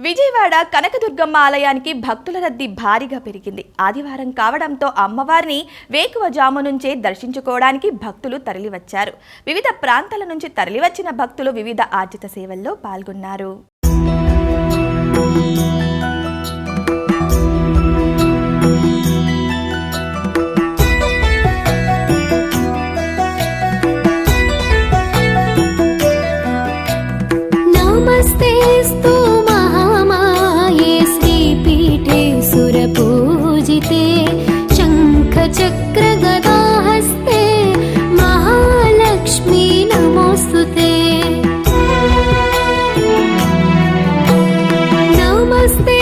విజయవాడ కనకదుర్గమ్మ ఆలయానికి భక్తుల రద్దీ భారీగా పెరిగింది. ఆదివారం కావడంతో అమ్మవారిని వేకువజాము నుంచే దర్శించుకోవడానికి భక్తులు తరలివచ్చారు. వివిధ ప్రాంతాల నుంచి తరలివచ్చిన భక్తులు వివిధ ఆర్జిత సేవల్లో పాల్గొన్నారు. सुरपूजिते शङ्खचक्रगदाहस्ते महालक्ष्मी नमोऽस्तु ते नमस्ते